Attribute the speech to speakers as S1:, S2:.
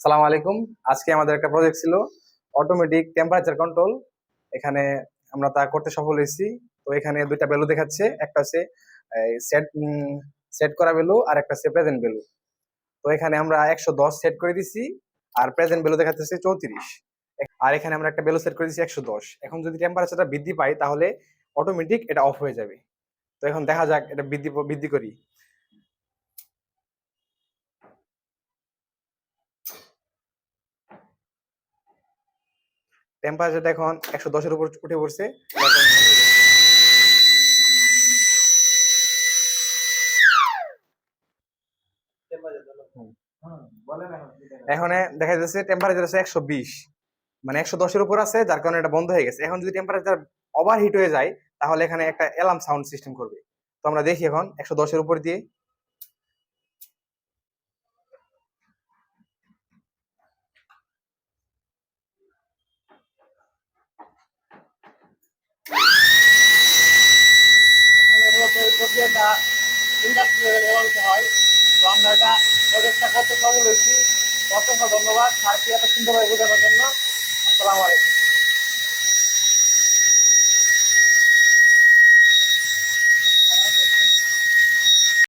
S1: সালাম আলাইকুম। আজকে আমাদের একটা প্রজেক্ট ছিল অটোমেটিক টেম্পারেচার কন্ট্রোল এখানে আমরা তা করতে সফল হয়েছি। তো এখানে দুইটা ভ্যালু দেখাচ্ছে। একটা হচ্ছে সেট সেট করা ভ্যালু আর একটা হচ্ছে প্রেজেন্ট ভ্যালু তো এখানে আমরা একশো দশ সেট করে দিছি আর প্রেজেন্ট ভ্যালু দেখাচ্ছে চৌত্রিশ। আর এখানে আমরা একটা ভ্যালু সেট করে দিছি একশো দশ। এখন যদি টেম্পারেচারটা বৃদ্ধি পাই তাহলে অটোমেটিক এটা অফ হয়ে যাবে। তো এখন দেখা যাক এটা বৃদ্ধি বৃদ্ধি করি। টেম্পারেচারটা এখন একশো দশের উপর উঠে পড়ছে। এখন দেখা যাচ্ছে টেম্পারেচার আছে একশো বিশ। মানে একশো দশের উপর আছে, যার কারণে এটা বন্ধ হয়ে গেছে। এখন যদি টেম্পারেচার ওভার হিট হয়ে যায়, তাহলে এখানে একটা অ্যালার্ম সাউন্ড সিস্টেম করবে। তো আমরা দেখি এখন একশো দশের উপর দিয়ে
S2: এই প্রক্রিয়াটা ইন্ডাস্ট্রি লেভেলে হয়, তো আমরা এটা প্রজেক্টটা করতে সফল হয়েছি অসংখ্য ধন্যবাদ। সার্কিয়াটা সুন্দরভাবে বোঝানোর জন্য। আসসালামু আলাইকুম।